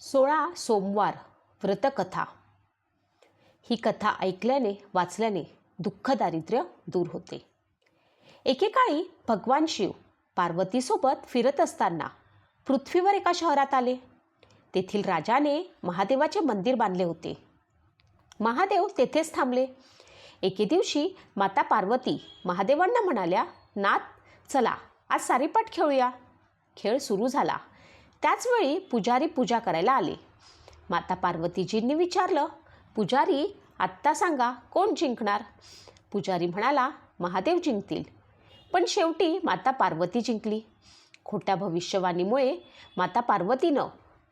सोळा सोमवार व्रतकथा. ही कथा ऐकल्याने वाचल्याने दुःख दारिद्र्य दूर होते. एकेकाळी भगवान शिव पार्वतीसोबत फिरत असताना पृथ्वीवर एका शहरात आले. तेथील राजाने महादेवाचे मंदिर बांधले होते. महादेव तेथेच थांबले. एके दिवशी माता पार्वती महादेवांना म्हणाल्या नाथ चला आज सारीपाट खेळूया. खेळ सुरू झाला. त्याचवेळी पुजारी पूजा करायला आले. माता पार्वतीजींनी विचारलं पुजारी आत्ता सांगा कोण जिंकणार? पुजारी म्हणाला महादेव जिंकतील. पण शेवटी माता पार्वती जिंकली. खोट्या भविष्यवाणीमुळे माता पार्वतीनं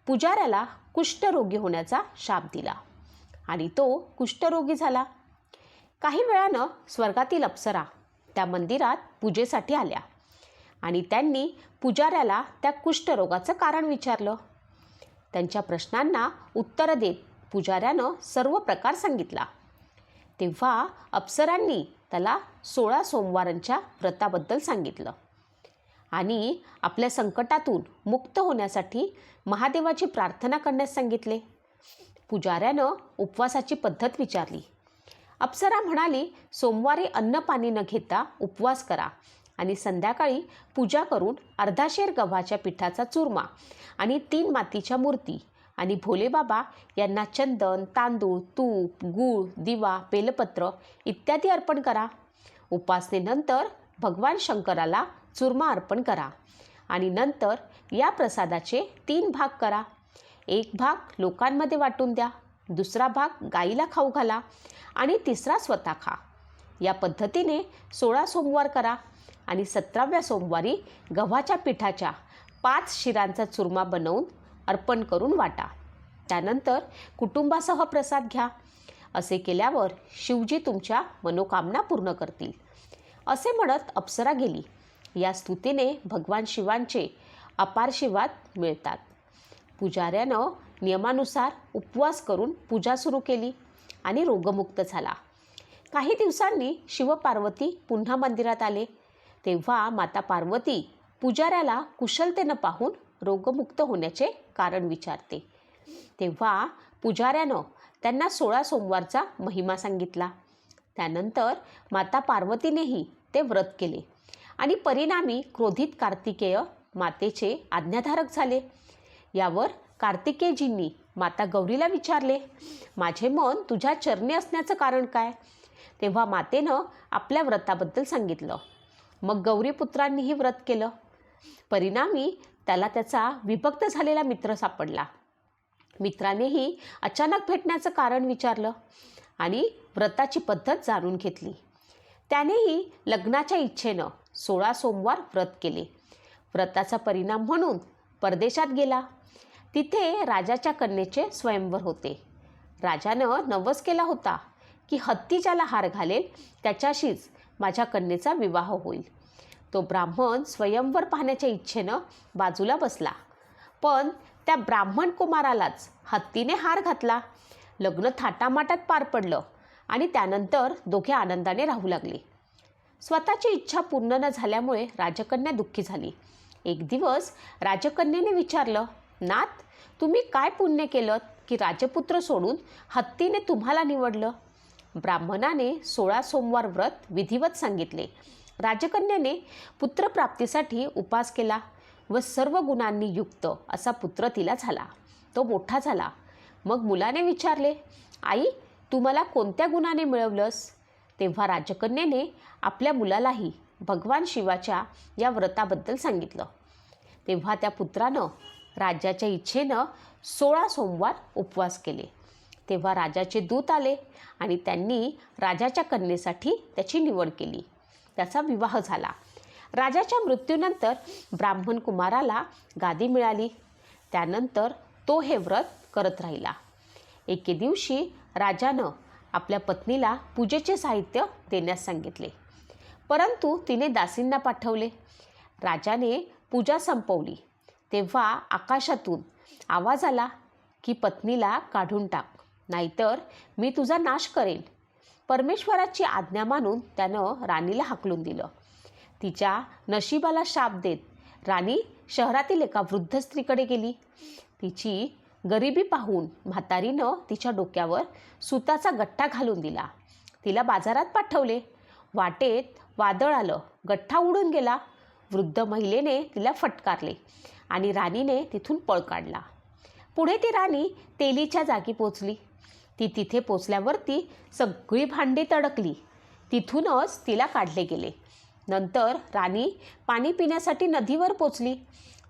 पुजाऱ्याला कुष्ठरोगी होण्याचा शाप दिला आणि तो कुष्ठरोगी झाला. काही वेळानं स्वर्गातील अप्सरा त्या मंदिरात पूजेसाठी आल्या आणि त्यांनी पुजाऱ्याला त्या कुष्ठरोगाचं कारण विचारलं. त्यांच्या प्रश्नांना उत्तरं देत पुजाऱ्यानं सर्व प्रकार सांगितला. तेव्हा अप्सरांनी त्याला सोळा सोमवारांच्या व्रताबद्दल सांगितलं. आणि आपल्या संकटातून मुक्त होण्यासाठी महादेवाची प्रार्थना करण्यास सांगितले. पुजाऱ्यानं उपवासाची पद्धत विचारली. अप्सरा म्हणाली सोमवारी अन्न पाणी न घेता उपवास करा. आणि संध्याकाळी पूजा करून अर्धाशेर गव्हाच्या पिठाचा चुरमा आणि तीन मातीच्या मूर्ती आणि भोलेबाबा यांना चंदन तांदूळ तूप गूळ दिवा बेलपत्र इत्यादी अर्पण करा. उपासनेनंतर भगवान शंकराला चुरमा अर्पण करा आणि नंतर या प्रसादाचे तीन भाग करा. एक भाग लोकांमध्ये वाटून द्या दुसरा भाग गाईला खाऊ घाला आणि तिसरा स्वतः खा. या पद्धतीने सोळा सोमवार करा. आणि सतराव्या सोमवारी गव्हाच्या पिठाच्या पाच शिरांचा चुरमा बनवून अर्पण करून वाटा. त्यानंतर कुटुंबासह प्रसाद घ्या. असे केल्यावर शिवजी तुमच्या मनोकामना पूर्ण करतील. असे म्हणत अप्सरा गेली. या स्तुतीने भगवान शिवांचे अपारशिवाद मिळतात. पुजाऱ्यानं नियमानुसार उपवास करून पूजा सुरू केली आणि रोगमुक्त झाला. काही दिवसांनी शिवपार्वती पुन्हा मंदिरात आले. तेव्हा माता पार्वती पुजाऱ्याला कुशलतेनं पाहून रोगमुक्त होण्याचे कारण विचारते. तेव्हा पुजाऱ्यानं त्यांना सोळा सोमवारचा महिमा सांगितला. त्यानंतर माता पार्वतीनेही ते व्रत केले आणि परिणामी क्रोधित कार्तिकेय मातेचे आज्ञाधारक झाले. यावर कार्तिकेयजींनी माता गौरीला विचारले माझे मन तुझ्या चरणी असण्याचं कारण काय? तेव्हा मातेनं आपल्या व्रताबद्दल सांगितलं. मग गौरीपुत्रांनीही व्रत केलं. परिणामी त्याला त्याचा विभक्त झालेला मित्र सापडला. मित्रानेही अचानक भेटण्याचं कारण विचारलं आणि व्रताची पद्धत जाणून घेतली. त्यानेही लग्नाच्या इच्छेनं सोळा सोमवार व्रत केले. व्रताचा परिणाम म्हणून परदेशात गेला. तिथे राजाच्या कन्येचे स्वयंवर होते. राजानं नवस केला होता की हत्ती ज्याला हार घालेल त्याच्याशीच माझ्या कन्येचा विवाह होईल. तो ब्राह्मण स्वयंवर पाहण्याच्या इच्छेनं बाजूला बसला. पण त्या ब्राह्मण कुमारालाच हत्तीने हार घातला. लग्न थाटामाटात पार पडलं आणि त्यानंतर दोघे आनंदाने राहू लागले. स्वतःची इच्छा पूर्ण न झाल्यामुळे राजकन्या दुःखी झाली. एक दिवस राजकन्येने विचारलं नाथ तुम्ही काय पुण्य केलं की राजपुत्र सोडून हत्तीने तुम्हाला निवडलं? ब्राह्मणाने सोळा सोमवार व्रत विधिवत सांगितले. राजकन्याने पुत्रप्राप्तीसाठी उपास केला व सर्व गुणांनी युक्त असा पुत्र तिला झाला. तो मोठा झाला. मग मुलाने विचारले आई तू मला कोणत्या गुणाने मिळवलंस? तेव्हा राजकन्याने आपल्या मुलालाही भगवान शिवाच्या या व्रताबद्दल सांगितलं. तेव्हा त्या पुत्रानं राज्याच्या इच्छेनं सोळा सोमवार उपवास केले. तेव्हा राजाचे दूत आले आणि त्यांनी राजाच्या कन्येसाठी त्याची निवड केली. त्याचा विवाह झाला. राजाच्या मृत्यूनंतर ब्राह्मण कुमाराला गादी मिळाली. त्यानंतर तो हे व्रत करत राहिला. एके दिवशी राजानं आपल्या पत्नीला पूजेचे साहित्य देण्यास सांगितले. परंतु तिने दासींना पाठवले. राजाने पूजा संपवली. तेव्हा आकाशातून आवाज आला की पत्नीला काढून टाक. नाहीतर मी तुझा नाश करेन. परमेश्वराची आज्ञा मानून त्यानं राणीला हाकलून दिलं. तिच्या नशिबाला शाप देत राणी शहरातील एका वृद्ध स्त्रीकडे गेली. तिची गरिबी पाहून म्हातारीनं तिच्या डोक्यावर सुताचा गठ्ठा घालून दिला. तिला बाजारात पाठवले. वाटेत वादळ आलं. गठ्ठा उडून गेला. वृद्ध महिलेने तिला फटकारले आणि राणीने तिथून पळ काढला. पुढे ती राणी तेलीच्या जागी पोचली. ती तिथे पोचल्यावरती सगळी भांडी तडकली. तिथूनच तिला काढले गेले. नंतर राणी पाणी पिण्यासाठी नदीवर पोचली.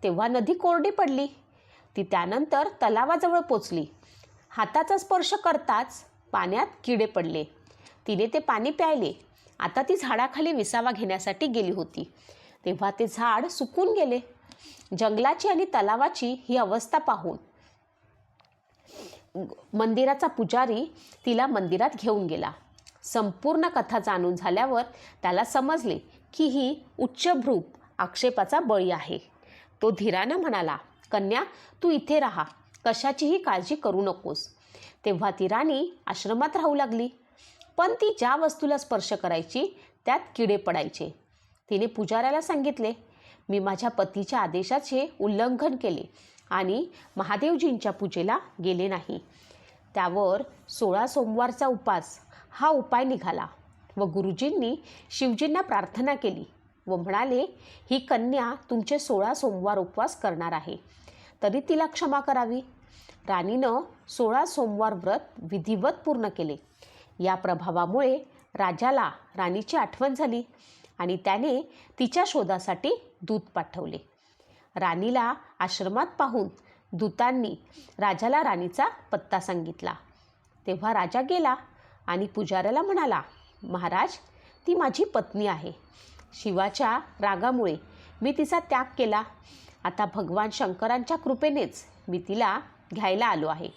तेव्हा नदी कोरडी पडली. ती त्यानंतर तलावाजवळ पोचली. हाताचा स्पर्श करताच पाण्यात किडे पडले. तिने ते पाणी प्यायले. आता ती झाडाखाली विसावा घेण्यासाठी गेली होती. तेव्हा ते झाड सुकून गेले. जंगलाची आणि तलावाची ही अवस्था पाहून मंदिराचा पुजारी तिला मंदिरात घेऊन गेला. संपूर्ण कथा जाणून झाल्यावर त्याला समजले की ही उच्चभ्रूप आक्षेपाचा बळी आहे. तो धीरानं म्हणाला कन्या तू इथे राहा. कशाचीही काळजी करू नकोस. तेव्हा ती राणी आश्रमात राहू लागली. पण ती ज्या वस्तूला स्पर्श करायची त्यात किडे पडायचे. तिने पुजाऱ्याला सांगितले मी माझ्या पतीच्या आदेशाचे उल्लंघन केले. आणि महादेवजींच्या पूजेला गेले नाही. त्यावर सोळा सोमवारचा उपास हा उपाय निघाला व गुरुजींनी शिवजींना प्रार्थना केली व म्हणाले ही कन्या तुमचे सोळा सोमवार उपवास करणार आहे. तरी तिला क्षमा करावी. राणीनं सोळा सोमवार व्रत विधिवत पूर्ण केले. या प्रभावामुळे राजाला राणीची आठवण झाली आणि त्याने तिच्या शोधासाठी दूत पाठवले. राणीला आश्रमात पाहून दूतांनी राजाला राणीचा पत्ता सांगितला. तेव्हा राजा गेला आणि पुजाऱ्याला म्हणाला महाराज ती माझी पत्नी आहे. शिवाच्या रागामुळे मी तिचा त्याग केला. आता भगवान शंकरांच्या कृपेनेच मी तिला घ्यायला आलो आहे.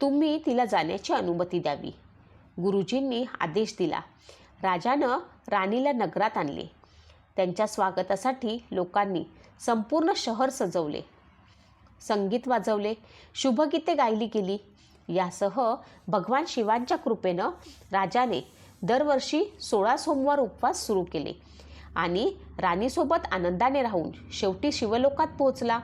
तुम्ही तिला जाण्याची अनुमती द्यावी. गुरुजींनी आदेश दिला. राजानं राणीला नगरात आणले. त्यांच्या स्वागतासाठी लोकांनी संपूर्ण शहर सजवले. संगीत वाजवले शुभगीते गायली गेली. यासह भगवान शिवांच्या कृपेनं राजाने दरवर्षी सोळा सोमवार उपवास सुरू केले आणि राणीसोबत आनंदाने राहून शेवटी शिवलोकात पोहोचला.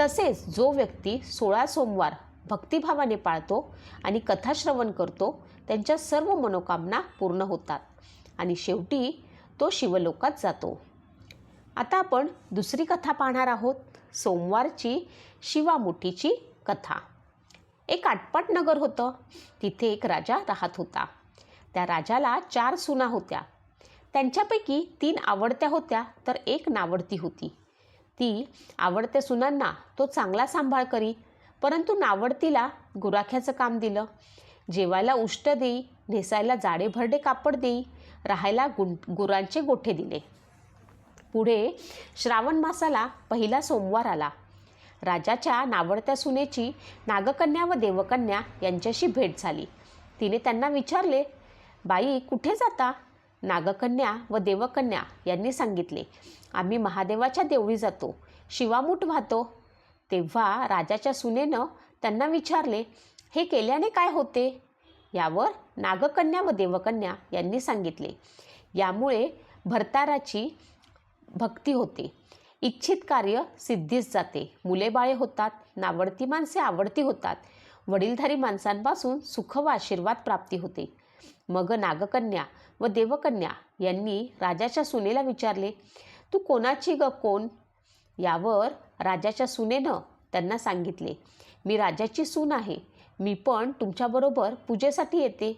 तसेच जो व्यक्ती सोळा सोमवार भक्तिभावाने पाळतो आणि कथाश्रवण करतो त्यांच्या सर्व मनोकामना पूर्ण होतात आणि शेवटी तो शिवलोकात जातो. आता आपण दुसरी कथा पाहणार आहोत सोमवारची शिवामुठीची कथा. एक आटपाट नगर होतं. तिथे एक राजा राहत होता. त्या राजाला चार सुना होत्या. त्यांच्यापैकी तीन आवडत्या होत्या तर एक नावडती होती. ती आवडत्या सुनांना तो चांगला सांभाळ करी परंतु नावडतीला गुराख्याचं काम दिलं. जेवायला उष्ट देई नेसायला जाडे भरडे कापड देई राहायला गुं गुरांचे गोठे दिले. पुढे श्रावण मासाला पहिला सोमवार आला. राजाच्या नावडत्या सुनेची नागकन्या व देवकन्या यांच्याशी भेट झाली. तिने त्यांना विचारले बाई कुठे जाता? नागकन्या व देवकन्या यांनी सांगितले आम्ही महादेवाच्या देवळी जातो शिवामूठ वाहतो. तेव्हा राजाच्या सुनेनं त्यांना विचारले हे केल्याने काय होते? यावर नागकन्या व देवकन्या यांनी सांगितले यामुळे भरताराची भक्ती होते. इच्छित कार्य सिद्धीस जाते. मुले बाळे होतात नावडती माणसे आवडती होतात. वडीलधारी माणसांपासून सुख व आशीर्वाद प्राप्ती होते. मग नागकन्या व देवकन्या यांनी राजाच्या सुनेला विचारले तू कोणाची ग कोण? यावर राजाच्या सुनेनं त्यांना सांगितले मी राजाची सून आहे. मी पण तुमच्याबरोबर पूजेसाठी येते.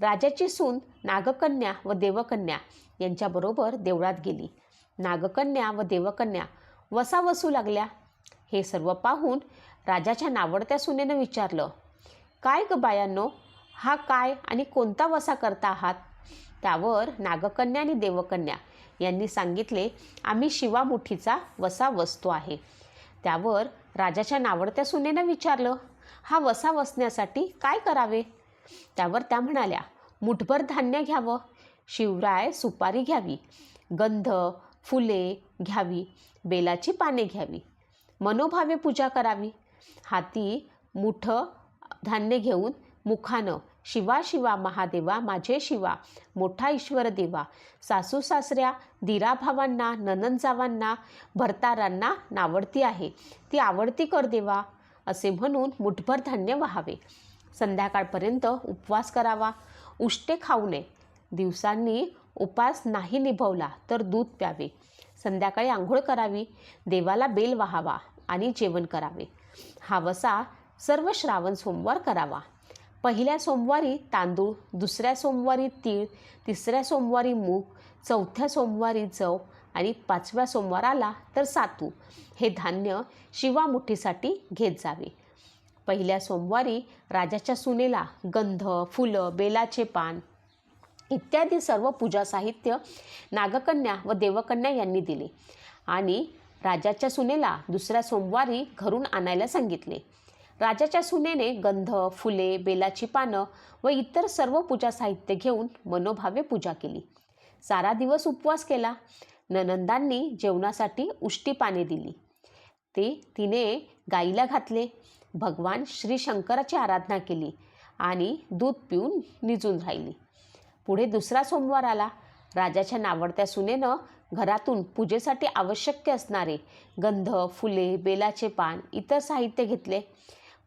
राजाची सून नागकन्या व देवकन्या यांच्याबरोबर देवळात गेली. नागकन्या व देवकन्या वसा वसू लागल्या. हे सर्व पाहून राजाच्या नावडत्या सुनेनं विचारलं काय ग बायांनो हा काय आणि कोणता वसा करता आहात? त्यावर नागकन्या आणि देवकन्या यांनी सांगितले आम्ही शिवामुठीचा वसा वसतो आहे. त्यावर राजाच्या नावडत्या सुनेनं विचारलं हा वसा वसण्यासाठी काय करावे? त्यावर त्या म्हणाल्या मुठभर धान्य घ्यावं शिवराय सुपारी घ्यावी गंध फुले घ्यावी बेलाची पाने घ्यावी मनोभावे पूजा करावी. हाती मुठं धान्य घेऊन मुखानं शिवा शिवा महादेवा माझे शिवा मोठा ईश्वर देवा सासू सासऱ्या दिराभावांना ननंदजावांना भरतारांना नावडती आहे. ती आवडती कर देवा असे म्हणून मुठभर धान्य व्हावे. संध्याकाळपर्यंत उपवास करावा. उष्टे खाऊ नये. दिवसांनी उपास नाही निभवला तर दूध प्यावे. संध्याकाळी आंघोळ करावी. देवाला बेल वाहावा आणि जेवण करावे. हा वसा सर्व श्रावण सोमवार करावा. पहिल्या सोमवारी तांदूळ दुसऱ्या सोमवारी तीळ तिसऱ्या सोमवारी मूग चौथ्या सोमवारी जव आणि पाचव्या सोमवाराला तर सातू. हे धान्य शिवामुठीसाठी घेत जावे. पहिल्या सोमवारी राजाच्या सुनेला गंध फुलं बेलाचे पान इत्यादी सर्व पूजा साहित्य नागकन्या व देवकन्या यांनी दिले. आणि राजाच्या सुनेला दुसऱ्या सोमवारी घरून आणायला सांगितले. राजाच्या सुनेने गंध फुले बेलाची पानं व इतर सर्व पूजा साहित्य घेऊन मनोभावे पूजा केली. सारा दिवस उपवास केला. ननंदांनी जेवणासाठी उष्टी पाने दिली. ते तिने गाईला घातले. भगवान श्री शंकराची आराधना केली आणि दूध पिऊन निजून राहिली. पुढे दुसरा सोमवार आला. राजाच्या नावडत्या सुनेनं घरातून पूजेसाठी आवश्यक असणारे गंध फुले बेलाचे पान इतर साहित्य घेतले.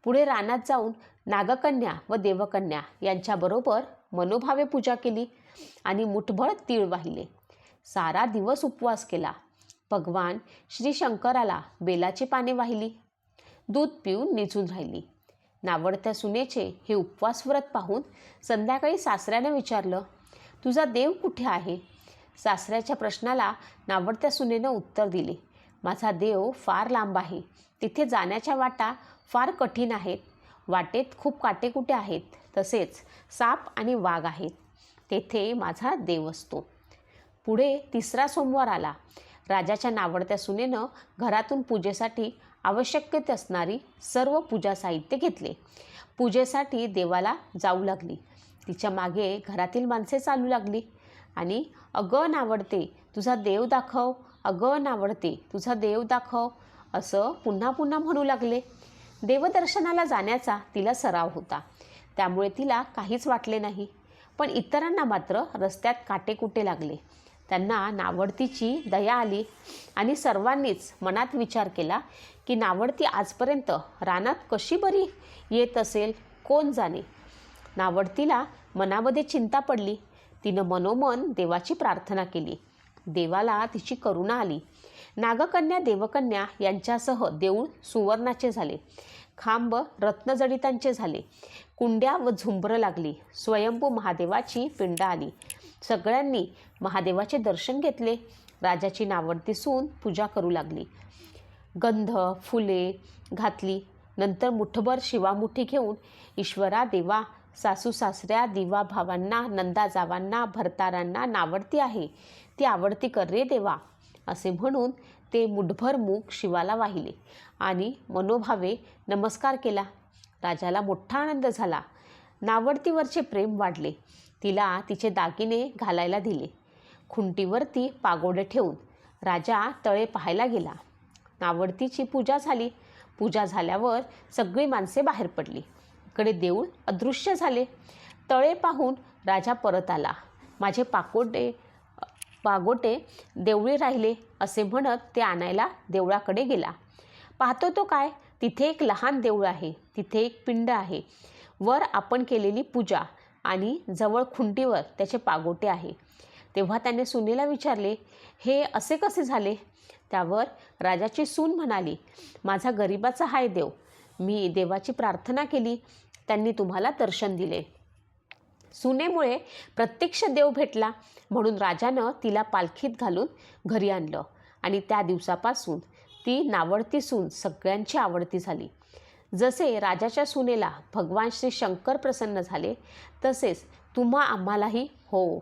पुढे रानात जाऊन नागकन्या व देवकन्या यांच्याबरोबर मनोभावे पूजा केली आणि मुठभर तीळ वाहिले. सारा दिवस उपवास केला. भगवान श्री शंकराला बेलाची पाने वाहिली. दूध पिऊन निजून राहिली. नावडत्या सुनेचे हे उपवास व्रत पाहून संध्याकाळी सासऱ्यानं विचारलं तुझा देव कुठे आहे? सासऱ्याच्या प्रश्नाला नावडत्या सुनेनं उत्तर दिले माझा देव फार लांब आहे. तिथे जाण्याच्या वाटा फार कठीण आहेत. वाटेत खूप काटेकुटे आहेत. तसेच साप आणि वाघ आहेत. तेथे माझा देव असतो. पुढे तिसरा सोमवार आला. राजाच्या नावडत्या सुनेनं घरातून पूजेसाठी आवश्यक असणारी सर्व पूजा साहित्य घेतले. पूजेसाठी देवाला जाऊ लागली. तिच्यामागे घरातील माणसे चालू लागली. आणि अगं नावडते तुझा देव दाखव. अगं नावडते तुझा देव दाखव. असं पुन्हा पुन्हा म्हणू लागले. देवदर्शनाला जाण्याचा तिला सराव होता. त्यामुळे तिला काहीच वाटले नाही. पण इतरांना मात्र रस्त्यात काटेकुटे लागले. त्यांना नावडतीची दया आली आणि सर्वांनीच मनात विचार केला की नावडती आजपर्यंत रानात कशी बरी येत असेल? कोण जाणे? नावडतीला मनामध्ये चिंता पडली. तिनं मनोमन देवाची प्रार्थना केली. देवाला तिची करुणा आली. नागकन्या देवकन्या यांच्यासह देऊळ सुवर्णाचे झाले. खांब रत्नजडितांचे झाले. कुंड्या व झुंबरं लागली. स्वयंभू महादेवाची पिंड आली. सगळ्यांनी महादेवाचे दर्शन घेतले. राजाची नावडती सून पूजा करू लागली. गंध फुले घातली. नंतर मुठभर शिवामुठी घेऊन ईश्वरा देवा सासू सासऱ्या दिवा भावांना नंदाजावांना भरतारांना नावडती आहे. ती आवडती कर रे देवा असे म्हणून ते मुठभर मूग शिवाला वाहिले आणि मनोभावे नमस्कार केला. राजाला मोठा आनंद झाला. नावडतीवरचे प्रेम वाढले. तिला तिचे दागिने घालायला दिले. खुंटीवरती पागोडे ठेवून राजा तळे पाहायला गेला. नावडतीची पूजा झाली. पूजा झाल्यावर सगळी माणसे बाहेर पडली. इकडे देऊळ अदृश्य झाले. तळे पाहून राजा परत आला. माझे पाकोटे पागोटे देवळी राहिले असे म्हणत ते आणायला देवळाकडे गेला. पाहतो तो काय? तिथे एक लहान देऊळ आहे. तिथे एक पिंड आहे. वर आपण केलेली पूजा. आणि जवळ खुंटीवर त्याचे पागोटे आहे. तेव्हा त्याने सुनेला विचारले हे असे कसे झाले? त्यावर राजाची सून म्हणाली माझा गरिबाचा हाय देव. मी देवाची प्रार्थना केली त्यांनी तुम्हाला दर्शन दिले. सुनेमुळे प्रत्यक्ष देव भेटला म्हणून राजानं तिला पालखीत घालून घरी आणलं. आणि त्या दिवसापासून ती नावडती सून सगळ्यांची आवडती झाली. जसे राजाच्या सुनेला भगवान श्री शंकर प्रसन्न झाले तसेच तुम्हा आम्हालाही हो.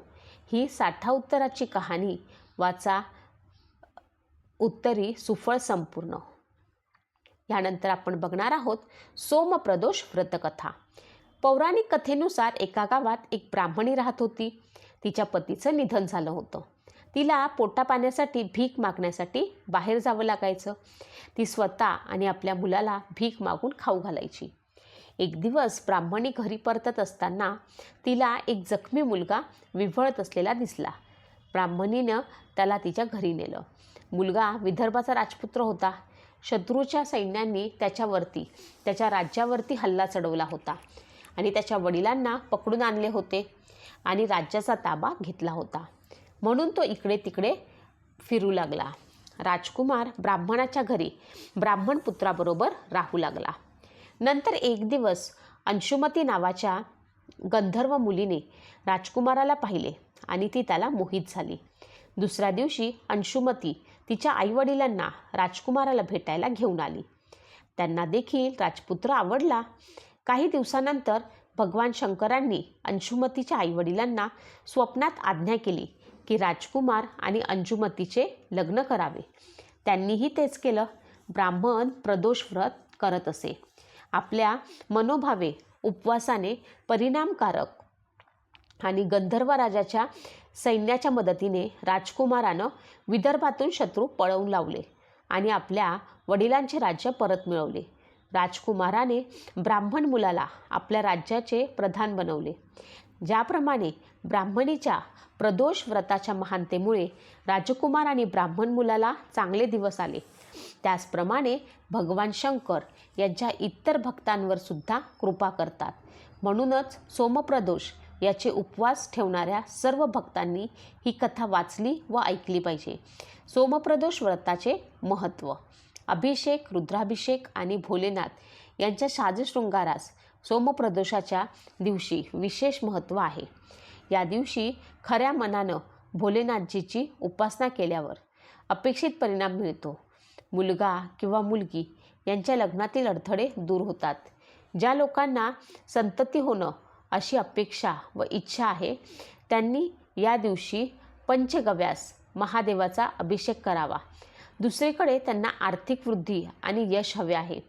ही साठा उत्तराची कहाणी वाचा उत्तरी सुफळ संपूर्ण. यानंतर आपण बघणार आहोत सोमप्रदोष व्रतकथा. पौराणिक कथेनुसार एका गावात एक ब्राह्मणी राहत होती. तिच्या पतीचं निधन झालं होतं. तिला पोटा पाण्यासाठी भीक मागण्यासाठी बाहेर जावं लागायचं. ती स्वतः आणि आपल्या मुलाला भीक मागून खाऊ घालायची. एक दिवस ब्राह्मणी घरी परतत असताना तिला एक जखमी मुलगा विव्हळत असलेला दिसला. ब्राह्मणीनं त्याला तिच्या घरी नेलं. मुलगा विदर्भाचा राजपुत्र होता. शत्रूच्या सैन्यांनी त्याच्यावरती त्याच्या राज्यावरती हल्ला चढवला होता आणि त्याच्या वडिलांना पकडून आणले होते आणि राज्याचा ताबा घेतला होता. म्हणून तो इकडे तिकडे फिरू लागला. राजकुमार ब्राह्मणाच्या घरी ब्राह्मण पुत्राबरोबर राहू लागला. नंतर एक दिवस अंशुमती नावाच्या गंधर्व मुलीने राजकुमाराला पाहिले आणि ती त्याला मोहित झाली. दुसऱ्या दिवशी अंशुमती तिच्या आईवडिलांना राजकुमाराला भेटायला घेऊन आली. त्यांना देखील राजपुत्र आवडला. काही दिवसानंतर भगवान शंकरांनी अंशुमतीच्या आईवडिलांना स्वप्नात आज्ञा केली की राजकुमार आणि अंजुमतीचे लग्न करावे. त्यांनीही तेच केलं. ब्राह्मण प्रदोष व्रत करत असे. आपल्या मनोभावे उपवासाने परिणामकारक आणि गंधर्व राजाच्या सैन्याच्या मदतीने राजकुमारानं विदर्भातून शत्रू पळवून लावले आणि आपल्या वडिलांचे राज्य परत मिळवले. राजकुमाराने ब्राह्मण मुलाला आपल्या राज्याचे प्रधान बनवले. ज्याप्रमाणे ब्राह्मणीच्या प्रदोष व्रताच्या महानतेमुळे राजकुमार आणि ब्राह्मण मुलाला चांगले दिवस आले. त्याचप्रमाणे भगवान शंकर यांच्या इतर भक्तांवर सुद्धा कृपा करतात. म्हणूनच सोमप्रदोष याचे उपवास ठेवणाऱ्या सर्व भक्तांनी ही कथा वाचली व ऐकली पाहिजे. सोमप्रदोष व्रताचे महत्त्व अभिषेक रुद्राभिषेक आणि भोलेनाथ यांच्या साजशृंगारास सोमप्रदोषाच्या दिवशी विशेष महत्त्व आहे. या दिवशी खऱ्या मनानं भोलेनाथजीची उपासना केल्यावर अपेक्षित परिणाम मिळतो. मुलगा किंवा मुलगी यांच्या लग्नातील अडथळे दूर होतात. ज्या लोकांना संतती होणं अशी अपेक्षा व इच्छा आहे त्यांनी या दिवशी पंचगव्यास महादेवाचा अभिषेक करावा. दुसरीकडे त्यांना आर्थिक वृद्धी आणि यश हवे आहे.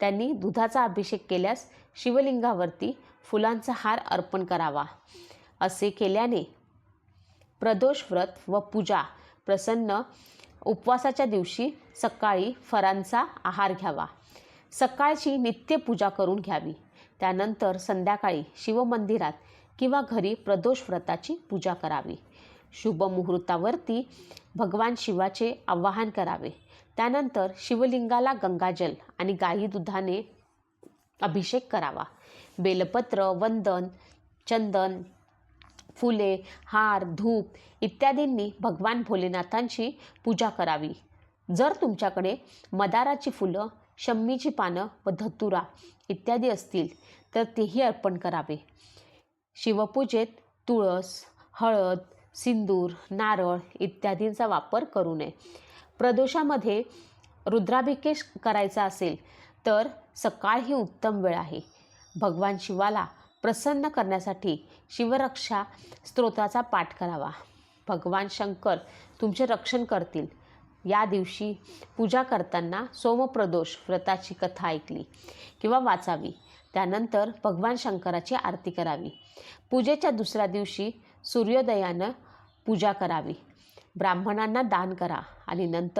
त्यांनी दुधाचा अभिषेक केल्यास शिवलिंगावरती फुलांचा हार अर्पण करावा असे केल्याने प्रदोष व्रत व पूजा प्रसन्न उपवासाच्या दिवशी सकाळी फरांचा आहार घ्यावा. सकाळची नित्यपूजा करून घ्यावी. त्यानंतर संध्याकाळी शिवमंदिरात किंवा घरी प्रदोष व्रताची पूजा करावी. शुभ मुहूर्तावरती भगवान शिवाचे आवाहन करावे. त्यानंतर शिवलिंगाला गंगाजल आणि गाई दुधाने अभिषेक करावा. बेलपत्र वंदन चंदन फुले हार धूप इत्यादींनी भगवान भोलेनाथांची पूजा करावी. जर तुमच्याकडे मदाराची फुलं शम्मीची पानं व धतुरा इत्यादी असतील तर तेही अर्पण करावे. शिवपूजेत तुळस हळद सिंदूर नारळ इत्यादींचा वापर करू नये. प्रदोषामध्ये रुद्राभिषेक करायचा असेल तर सकाळ ही उत्तम वेळ आहे. भगवान शिवाला प्रसन्न करण्यासाठी शिवरक्षा स्तोत्राचा पाठ करावा. भगवान शंकर तुमचे रक्षण करतील. या दिवशी पूजा करताना सोमप्रदोष व्रताची कथा ऐकली किंवा वाचावी. त्यानंतर भगवान शंकराची आरती करावी. पूजेच्या दुसऱ्या दिवशी सूर्योदयानं पूजा करावी. ब्राह्मणांना दान करा आणि नंतर